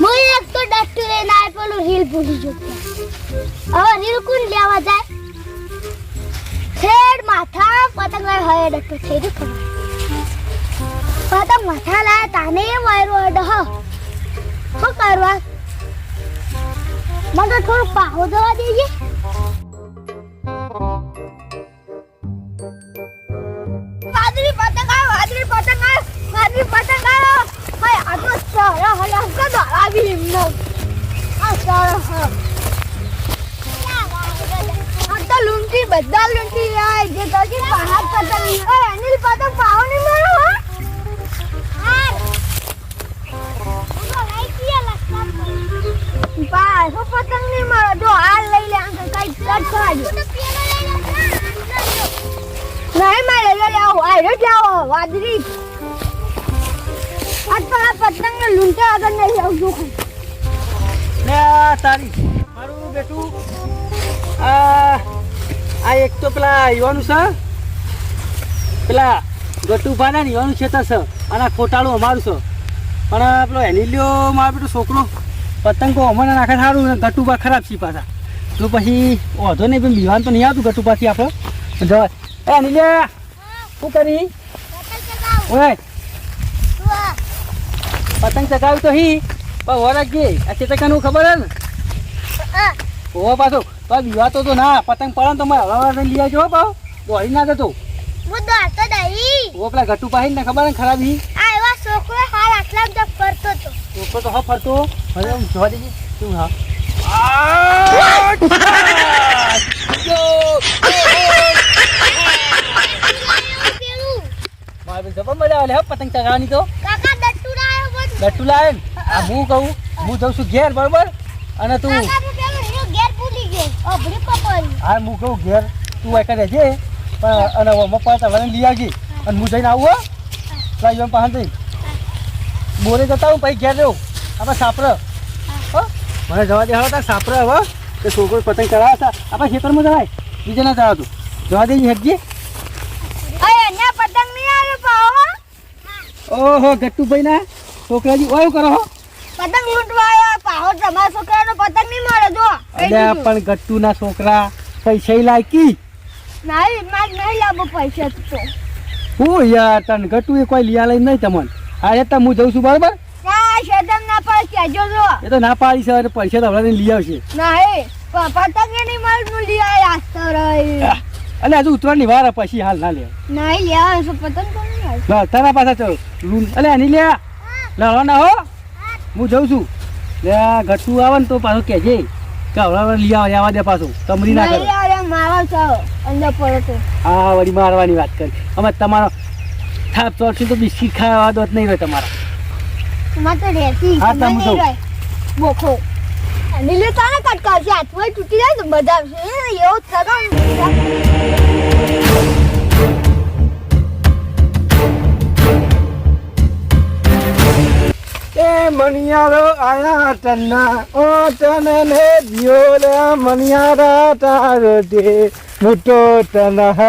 હું એક તો ડટ્ટુ લઈને આય પેલું રીલ ભૂલી જતો હવે રીલ કોણ લેવા જાય? છેડ માથા, પતંગ લાય હવે ડટ્ટુ થઈ ગયું ખબર. પતંગ માથા લાય, તાને વાયરો હ. શું કરવા? મને થોડું પાહો જવા દેજે. આવી એમનો આ સારા હા તો લુંટી બધા લૂંટી જાય જે તો પહાડ પતંગ એ અનિલ પતંગ પાહો નહીં મારો હા પતંગ નહીં મારો તો હાલ લઈ લે અંકલ કઈ કટ નહીં મારે લઈ આવો આ રેટ વાદળી આ તો આ પતંગ ને લૂંટા આગળ નહીં આવજો લે આ તારી મારું બેટું. આ આ એક તો પેલા યુવાનું છે. પેલા ગટુભા ને યુવાનું ખેતર છે. અને આ ખોટાળું અમારું છે. પણ પેલો એની લ્યો મારો બેટો છોકરો પતંગો અમને નાખે સારું ને ગટુભા ખરાબ છે પાછા. તો પછી વાંધો નહીં પણ બીવાનું તો નહીં આવતું ગટુભાથી આપણે. જવા એ એની લે શું કરી? ઓય પતંગ ચગાવ્યું તો હી પણ વરસ ગઈ આ ચેતકાનું ખબર હે ને? ઓ પાછો પણ વિવાતો તો ના પતંગ પડે તો મારે હવા લઈ આવજો પાવ દોડી ના જતો. હું ઓ પેલા ગટુ પાહી ને ખબર ને ખરાબ હી? આ છોકરો હાલ આટલા જ તો છોકરો તો હા ફરતો. હવે હું જોવા દેજે તું હા? મજા આવે પતંગ ચગાવવાની તો કાકા દટ્ટુ લાયો બધું ગટ્ટુ લાવે ને. આ હું કહું હું જઉં છું ઘેર બરોબર? અને તું તો હા હું કહું ઘેર તું એક રહેજે પણ અને મપ્પા તમને લઈ આવજે. અને હું જઈને આવું હો. યુવાન પાસે બોરે જતા હું પછી ઘેર રહું આપણે સાપરે. હો. મને જવા દે હવે તાર સાપરે હવે તે છોકરો પતંગ ચડાવ્યા હતા. આપણે ખેતરમાં જવાય. બીજે ના જવા દે અરે ને પતંગ નહીં ઓહો ગટ્ટુભાઈ ના છોકરાજી ઓય કરો હો. પતંગ લૂંટવા પાહો તમારા છોકરાનો પતંગ નહીં મળે જો અરે. પણ ગટ્ટુના છોકરા પૈસા લાયકી. નહીં માર નહીં લાવો પૈસા તો હું યાર તને ગટ્ટુ એ કોઈ લિયા લઈ નહીં તમને. આ એ તો હું જઉં છું બરાબર? ના શેતમ ના પડે કહેજો જો એ તો ના પાડી છે અને પૈસા તો હમણાં લઈ આવશે. નહીં પતંગ નહીં મળે નું લઈ આવ્યા આસ્તો રહી. એટલે હજુ ઉતરવાની વાર હે, પછી હાલ ના લે. નહીં લેવા પતંગ તો આવે. ના તારા પાછા ચલો. અલે આની લે. લડવા ના હો? હું જઉં છું. લે ગટ્ટુ આવે ને તો પાછો કહેજે. કે હમણાં લઈ આવે આવવા દે પાછું. તમરી ના કરે. હા વળી મારવાની વાત કરી. અમે તમારો થાપ ચોરશું તો બિસ્કીટ ખાવા દોત નહીં રહે તમારા. તમારે તો રહેતી. હા, તમે તો. બોખો. અને લે તાને હાથમાં તૂટી જાય તો મજા આવશે એવો સગા એ મણિયારો આયા તન્ના, ઓ દિયો રે મણિયારા તારો દે મુટો તનહ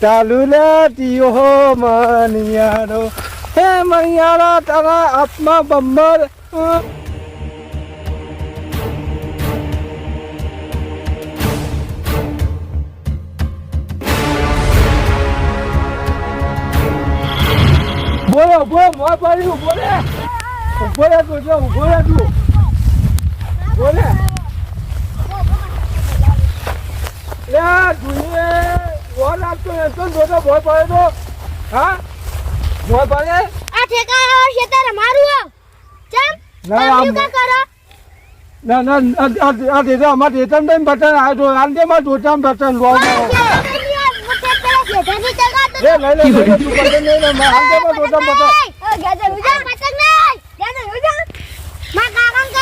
ચાલુ લે દિયો મણિયારો. હે મણિયારા, તારા આત્મા બંબર. બોલો બોલો મોં પડ્યું બોલે. બોલે તું જો બોલે તું. બોલે લે જોઈએ વોલ આપતો ને તો જોતો ભોય પડે તો. હા? ભોય પડે? આ મારું ચમ ના, કરો? ના ના આ આ- આ અમાર બટન આ દે માં જોતામ બટન લો લે લઈ લે લઈ લે તું બટન લઈ લે માં આન દે માં જોતામ બટન?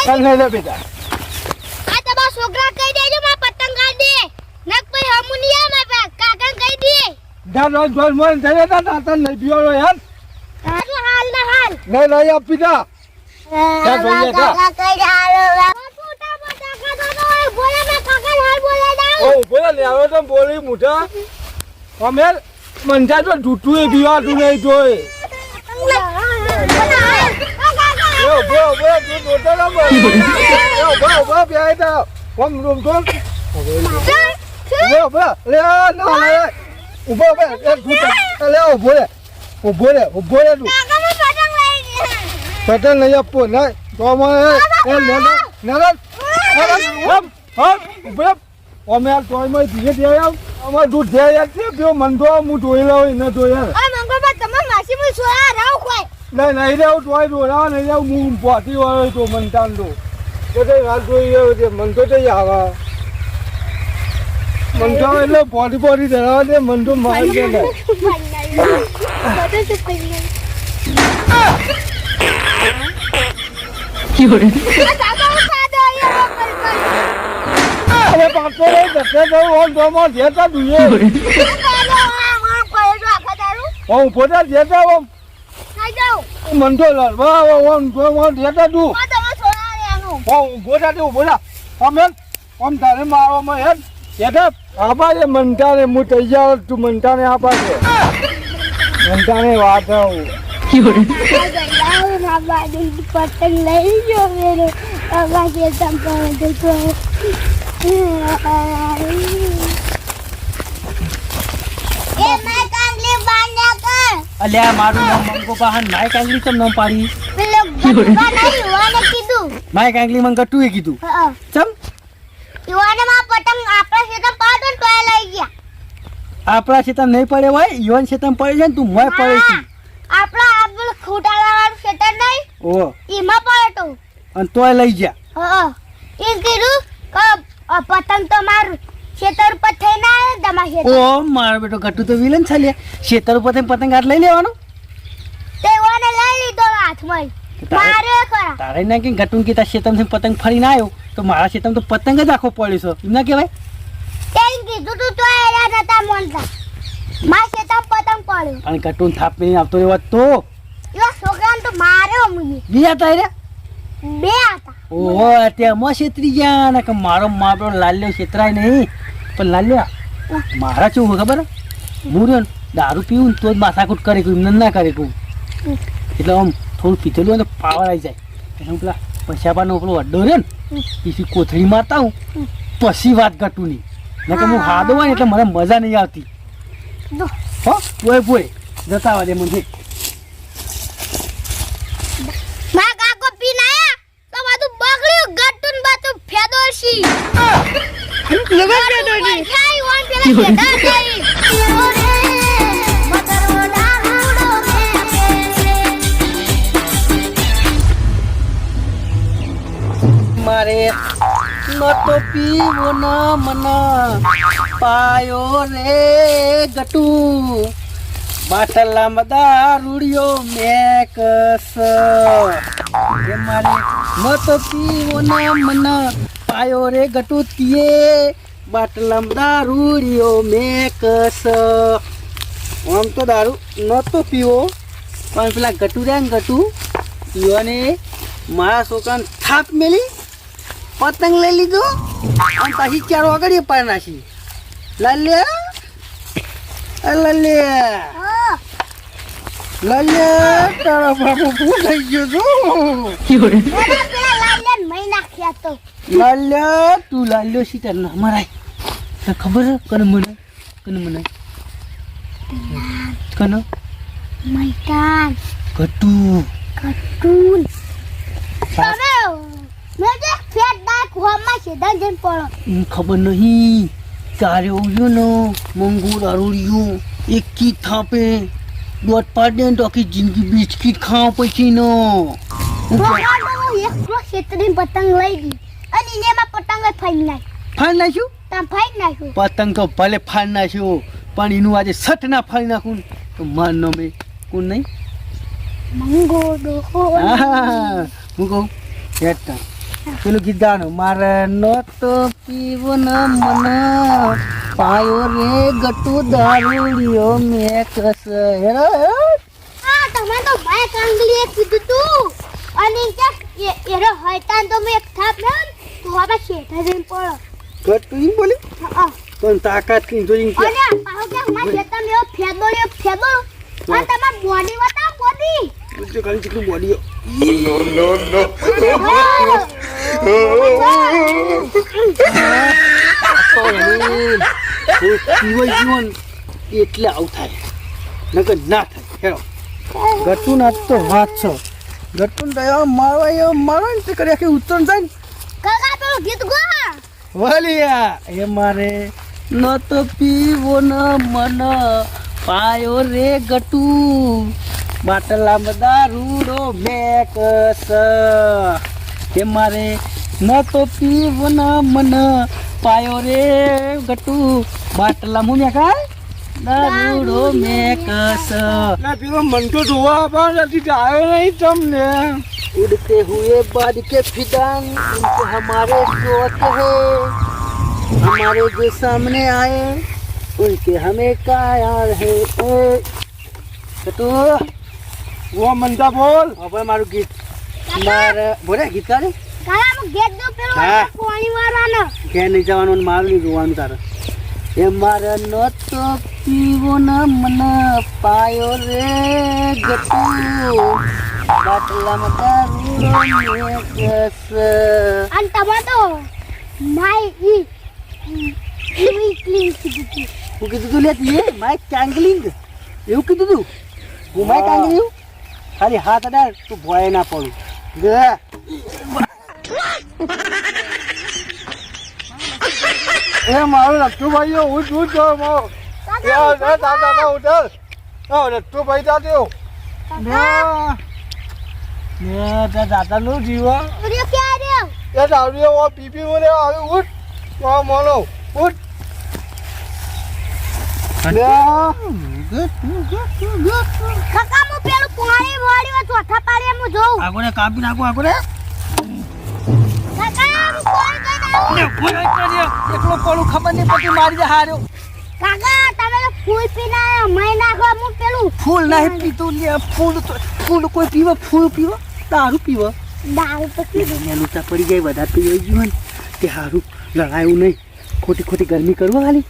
ચાલ લઈ લે બેટા જા રોજ રોજ મોન થઈ તા તા તન લઈ પીવાનો યાર. લઈ હાલ આપી દા ઓ બોલે લે આવે તો બોલી મુઠા અમે મંજા તો જૂઠું એ પીવાતું નહીં જોઈ તું ના બોલ ઊભા ઊભા બે રૂમ તો ઊભા ઊભા લે ના લે ઊભા ઊભા એ તું લે ઊભો રે ઊભો રે ઊભો રે તું. પતંગ લઈ ગયા પતંગ લઈ આપો ના તો મને એ લે લે. ના હમ હમ અમે આ તોયમાં ધીરે ધીરે અમાર દૂધ ધ્યાન છે પેલો મન તો હું ધોઈ લઉં એને ધોઈ યાર આ મંગળવાર તમે માસી માં સોયા રાવ ખોય નહીં રહેવું તોય દોરા નહીં રહેવું હું પહોંચી વાળો તો મન તો તો વાત જોઈ રહ્યો છે? મન તો તે આવે. મન તો એટલે પોટી પોટી ધરાવે છે મન તો મારી ને. કરી હવે પાછો ધક્કે જેતા દુએ કોઈ હું પોતા જેતા ઓમ મન તો લડવા આવે ઓમ તો. માં જેતા તું હું ઊભો થા તે થા. અમે ઓમ તારે મારવામાં હેડ જેતા આબા રે મનતાને હું તૈયાર તું મનતાને આપા છે મનતાને વાત આવું. પતંગ લઈ જો મેરે. કાકા કે તમ દેખો એ મેં કાંગલી બાંધ્યા કર અલ્યા મારું નામ મંગો પાહન માય કાંગલી ચમ નામ પાડી? પેલો ગટકા નહીં યુવાને કીધું. માય કાંગલી તું એ કીધું. ચમ? યુવાને માં પતંગ આપણા શેતમ પાડો તો એ લઈ ગયા. આપણા શેતમ નહીં પડે હોય યુવાન શેતમ પડે છે ને તું મોય પડે છે. આપણા આપણ ખૂટાલા વાળું શેતમ નહીં ઓ એમાં પડે તો. અને તોય લઈ ગયા. હા એ કીધું કે પતંગ તો મારું ખેતર ઉપર થઈને આવે તમારા ખેતર ઓ મારો બેટો ગટુ તો વિલન છે લ્યા ખેતર ઉપર થઈને પતંગ હાથ લઈ લેવાનો? તે ઓને લઈ લીધો હાથમાં. મારે કરા તારે ના કે ગટુન કીધા ખેતરથી પતંગ ફરીને આવ્યો? તો મારા ખેતરમાં તો પતંગ જ આખો પડ્યો છે. એમ ના કહેવાય? તે કીધું તું તો એરા નતા મોનતા. મારા ખેતર પતંગ પડ્યો. અને ગટુન થાપ કરીને આવતો એવો તો? એવા છોકરાને તો માર્યો મુએ બીજા તારે બે હતા. ઓહો તેમાં છેતરી ગયા. ને કે મારો મારો લાલ્યો છેતરાય નહીં. પણ લાલ્યા મારા કેવું હોય ખબર? હું રહ્યો ને દારૂ પીવું ને તો જ માથાકૂટ કરે કહું એમને ના કરે કહું એટલે આમ થોડું પીધેલું હોય ને તો પાવર આવી જાય. એટલે હું પેલા પૈસાપાનો પેલો અડ્ડો રહ્યો ને પછી કોથળી મારતા હું પછી વાત ઘટું નહીં. નકર હું હાદો હોય ને એટલે મને મજા નહીં આવતી. હો બોય બોય જતા વાદે મને મારા કાકો પી નાયા તો બધું બગડ્યું ગટુન બાતું ફેદોશી લગન ફેદોશી ખાઈ વન પેલા ખેતર ગઈ ઓરે મગરો ડાહુડો મારે નતો પીવો ન મન. પાયો રે ગટુ. બાટલામાં દારૂડિયો મેકસ. એ મારે નતો પીવો ન મન. પાયો રે ગટુ તીએ. બાટલામાં દારૂડિયો મેકસ આમ તો દારૂ નહોતો પીવો પણ પેલા ગટુ રહ્યા ગટુ પીવાને મારા છોકરાને થાપ મેલી પતંગ લઈ લીધો અને પાછી ચાર આગળ પાડી નાખી. લાલ્યા લાલ્યા હા લાલ્યા તારા બાપુ ભૂલ થઈ ગયો છું. ઓરે પેલા લાલ્યા તું લાલ્યો છે તાર ના મરાય તને ખબર કને મને કને મને કને મૈદાન કટુ કટુ ખબર નહીં તારે ઉડ્યો ને મંગુ દારૂડિયું એક કી થાપે દોટ પાડે ને તો આખી જિંદગી બિસ્કિટ ખાવ પછી નો પતંગ લઈ ગઈ અને એમાં પતંગ ફાડી નાખ. ફાડી નાખ્યું? તમે ફાડી નાખ્યું. પતંગ તો ભલે ફાડી નાખ્યો પણ એનું આજે સટ ના ફાડી નાખું. તો તો નો નમે કોણ નહીં? મંગો ડોહો હું કહું? હેઠા પેલું ગીત ગાવાનું. મારે નતો પીવો ન મન. પાયો રે ગટુ દારૂડિયો મેં કસ. હેરો હા તમે તો ભાઈ કાંગલીએ કીધું તું. અને કે એરો હોય તો મેં એક થાપ ને. તો હવે જઈને પડો બોલી? હા પણ તાકાત કે અને પાહો કે અમારા ખેતરમાં એવો ફેદો ને ફેદો. અને તમાર બોડી બતાવો બોડી જો ખાલી જેટલું બોડીઓ તો એનું પીવાય જીવન એટલે આવું થાય. નકર ના થાય. હેરો ગટુ ના તો વાત છો. ગટુ દયા મારવા મારવા ને તે કરી આખી ઉત્તર જાય ને. કાકા પેલું ગીત ગો વલિયા એ મારે ન તો પીવો ન મન પાયો રે ગટુ બાટલામાં દારૂડો મેકસ એ મારે ન તો પીવો ન મન પાયો રે ગટુ બાટલામાં મેકા દારૂડો મેકસ ના પેલો મન તો જોવા પણ નથી આવ્યો નહીં તમને. उड़ते हुए बाद के फिदान उनको हमारे शौक है हमारे जो सामने आए उनके हमें काया है તો વો મનતા બોલ હવે મારું ગીત મારે બોલે ગીત કાઢે કાકા હું ગીત દઉં પેલું હા. પાણી વાળવાનો ઘેર નહીં જવાનું અને મારું નહીં જોવાનું તારે એ મારે ન તો પીવો ન મન પાયો રે ગટુ બાટલામાં દારૂ અને તો માય ઈ ક્લીન કીધું હું કીધું તું લે તું એ માય કાંગલિંગ. એવું કીધું તું? હું માય કાંગલિંગ ખાલી હાથ અડાડ તું ભોય ના પડું. એ મારો રટ્ટુભાઈ ઉઠ ઉઠ જો મો. એ એ દાદા ઉઠ. રટ્ટુભાઈ દાદા. ને. નું જીવો ઉર્યો ક્યાં રહ્યો એ દારૂ ઓ પીપી મને આવે ઉઠ તો મોનો ઉઠ કાપી નાખો આગળ એકલો પડું ખબર નહીં પડતી, મારી જે હાર્યો. કાકા તમે તો ફૂલ પીને હું પેલું ફૂલ નહીં પીતું, લે, ફૂલ ફૂલ કોઈ પીવો, ફૂલ પીવો. દારૂ પીવો. દારૂ તો એને લૂંટા પડી જાય વધારે પી ગઈ જીવન તે સારું લડાયું નહીં. ખોટી ખોટી ગરમી કરવો ખાલી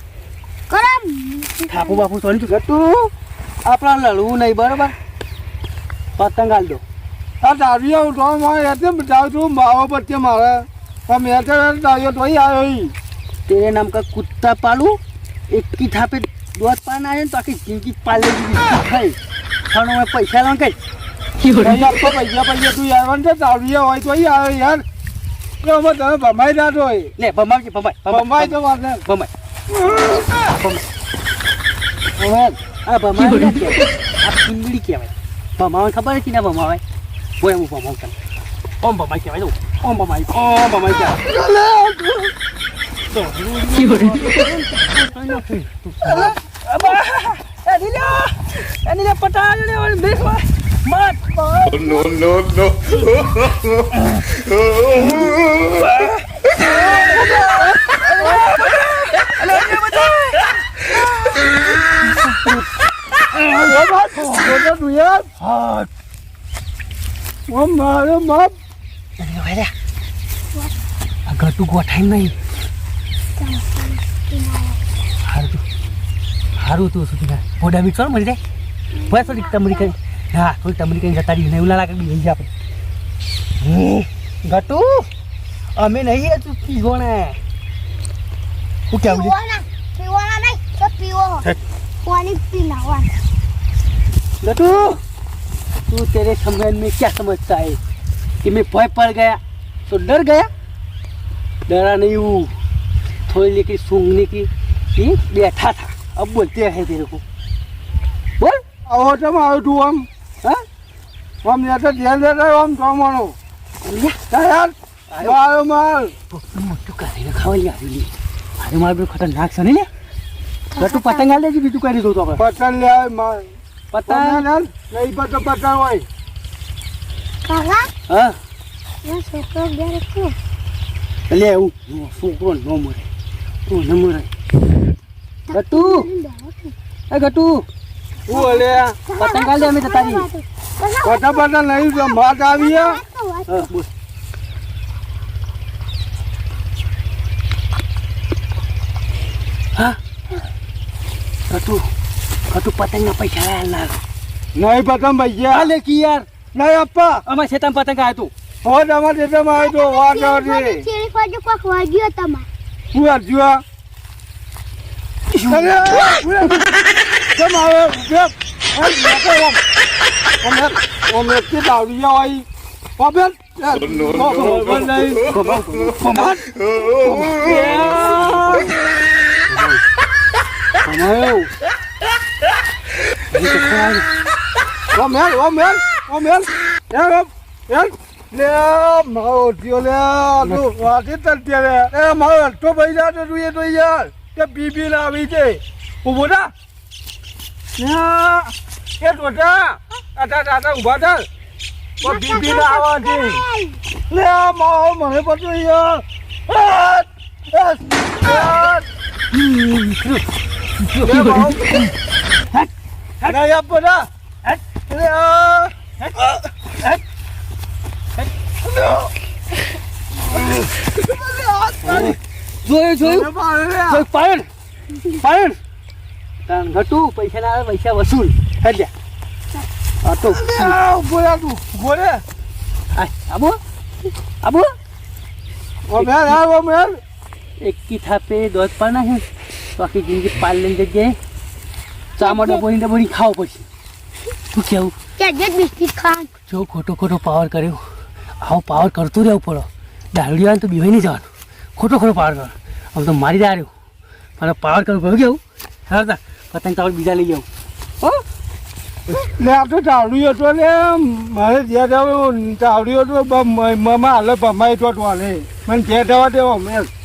થાપુ બાપુ સોની કરતું આપણા લડવું નહીં બરોબર? પતંગ હાલ દો. આ દારૂ આવું તો મારે એટલે બતાવ છું માવો પછી મારે. મેં તો દારૂ તો આવ્યો તેરે નામ કા કુત્તા પાલું? એક થાપે દોત પાન આવે ને તો આખી જિંદગી પાલે ખાઈ. ખાણો પૈસા લો અહીં આપતો પૈસા પૈસા તું આવ્યો ને દારૂ હોય તો આવ્યો યાર. એ અમે તમે ભમાઈ ના હોય. લે ભમાવજે ભમાય ભમાઈ તો વાત ને ભમાય. ભમાય. આ ભમાય. આ ફૂંદડી કહેવાય. ભમાવા ખબર નથી ના ભમાવાય? બોય હું ભમાવ તને. ઓમ ભમાય કહેવાય ઓમ. ભમાય ઓમ ભમાય કહેવાય. No, no, no. મારો બાપ આ ઘટું ગોઠાઈ નહીં હારું તું હારું તું સુધી ના પોડા મીઠ મરી જાય. બસ તમરી કરી હા થોડીક તમરી કરી જતા રહીને એવું ના લાગે બી જઈએ આપણે ઘટુ અમે નહીં હજુ પીવોણે હું કેવું પીવાના પીવાના નહીં તો પીવો હે. પાણી પીનાવાના गटू तू तेरे समय में क्या समझता है कि मैं भय पड़ गया तो डर गया डरा नहीं हूँ थोड़ी लेकिन सूंघने की की बैठा था अब बोलते हैं तेरे को बोल આવો તમે હા? આમ ને તો ધ્યાન દેતા આમ ચોમાણું તૈયાર મારો માલ. મોટું કરીને ખાવા આવી મારું માલ બધું ખતરનાક છે ને? તું. પતંગ હાલ દેજે બીજું કરી દઉં તો આપણે. પતંગ લે માલ. પતંગ? હાલ. નહીં પતો પતંગ હોય. કાકા? હા? એ છોકરો ઘેર છે. એટલે એવું છોકરો ન મરે. તું ન મરે. ગટુ. એ ગટુ. હું અલે પતંગ હાલ દે અમે જતા રહીએ પતા પતા નહીં તો ભાત આવી ગયા હા બોલ. હા? કટુ કટુ પતંગના પૈસા લાલ લાલ. નહીં પતંગ ભાઈ ગયા હાલે કી યાર નહીં આપા અમારે ખેતરમાં પતંગ આવ્યું હતું હવે તમારે જેટલામાં આવ્યો તો વાત આવતી ચેરી ફોજો કોક વાગ્યો તમાર. હું અરજુઆ અરે કેમ આવે ઉભે ઓમ નાખો ઓમ ઓમ હેલ ઓમ એક કે દાવડી આવી ઓમ હેલ no, no. ખબર નહીં ખબર અમારું ઓમ હેલ ઓમ હેલ ઓમ હેલ હેલ લે મારો થયો લે તું વાટી તરતી રે એ મારો હલતો ભાઈ જા તો એ તો યાર કે બીબી લાવી છે. ઊભો થા. લે એ ટોટા આટા આટા ઊભા થા. ઓ બીબી ના આવવા છે લે મારો મને પતો યાર. આ, આ, આ. લે મારો ના યાર પડા લે આ. જોયું જોયું. પાયણ પાયણ તાન ઘટું પૈસા ના આવે પૈસા વસૂલ. હેડ્યા આ તો આ, ઊભો તું રે. આબો. આબો. ઓમ હેલ હેલ એક કી થાપે દોધ પાના હે તો આખી જિંદગી પાલ લઈને જગ્યાએ ચામડો બોલીને બોલી ખાવ પછી તું કેવું? કે જે બિસ્કિટ જો ખોટો ખોટો પાવર કર્યો. આવો પાવર કરતું રહેવું પડો દારૂડી આવે તો બીવાઈ નહીં જવાનું. ખોટો ખોટો પાવર કરો. આમ તો મારી દાર્યો મારો પાવર કરવું કેવું? હા પતંગ તાવડ બીજા લઈ જાઉં. હો? ને આ તો ચાવડી હતો ને મારે જાવ ચાવડી હતો મમ્મા હાલે, ભમાઈ તો મને જે જવા દેવો, મેં.